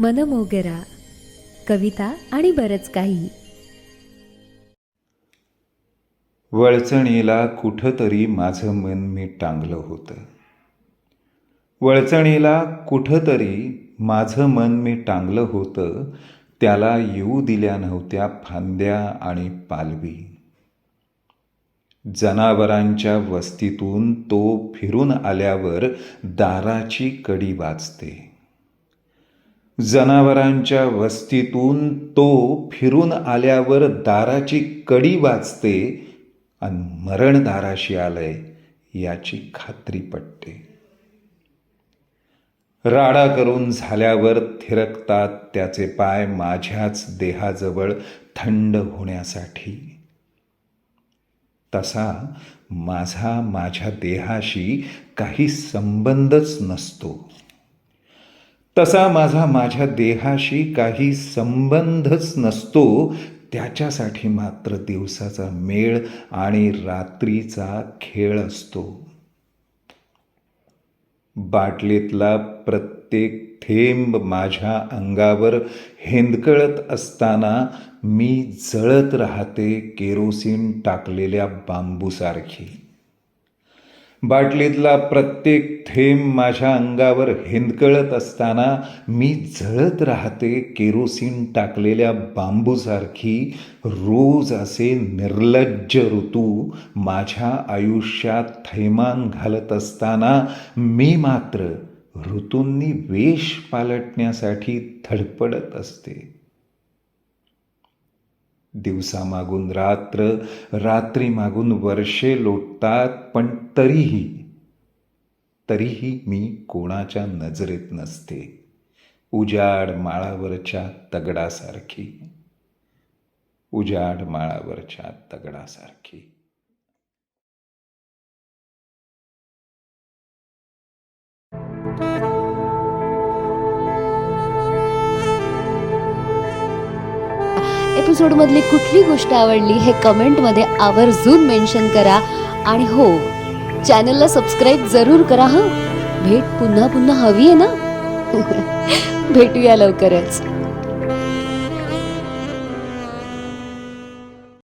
मनमोगरा कविता आणि बरंच काही. वळचणीला कुठंतरी माझं मन मी टांगलं होतं. वळचणीला कुठंतरी माझं मन मी टांगलं होतं त्याला येऊ दिल्या नव्हत्या फांद्या आणि पालवी. जनावरांच्या वस्तीतून तो फिरून आल्यावर दाराची कडी वाजते. जनावरांच्या वस्तीतून तो फिरून आल्यावर दाराची कडी वाजते आणि मरण दाराशी आलंय याची खात्री पटते. राडा करून झाल्यावर थिरकतात त्याचे पाय माझ्याच देहाजवळ थंड होण्यासाठी. तसा माझा माझ्या देहाशी काही संबंधच नसतो. तसा माझा माझ्या देहाशी काही संबंधच नसतो. त्याच्यासाठी मात्र दिवसाचा मेळ आणि रात्रीचा खेळ असतो. बाटलीतला प्रत्येक थेंब माझ्या अंगावर हेंदकळत असताना मी जळत राहते केरोसिन टाकलेल्या बांबूसारखी. बाटलीतला प्रत्येक थेंब माझ्या अंगावर हेंदकळत असताना मी झळत राहते केरोसिन टाकलेल्या बांबूसारखी. रोज असे निर्लज्ज ऋतू माझ्या आयुष्यात थैमान घालत असताना मी मात्र ऋतूंनी वेश पालटण्यासाठी धडपडत असते. दिवसामागून रात्र रात्री मागून वर्षे लोटतात पण तरीही तरीही मी कोणाच्या नजरेत नसते. उजाड माळावरच्या तगडासारखी. उजाड माळावरच्या तगडासारखी. एपिसोडमधली कुठली गोष्ट आवडली हे कमेंटमध्ये आवर्जून मेन्शन करा. आणि हो चॅनलला सबस्क्राईब जरूर करा हां. भेट पुन्हा पुन्हा हवी आहे ना? भेटूया लवकरच.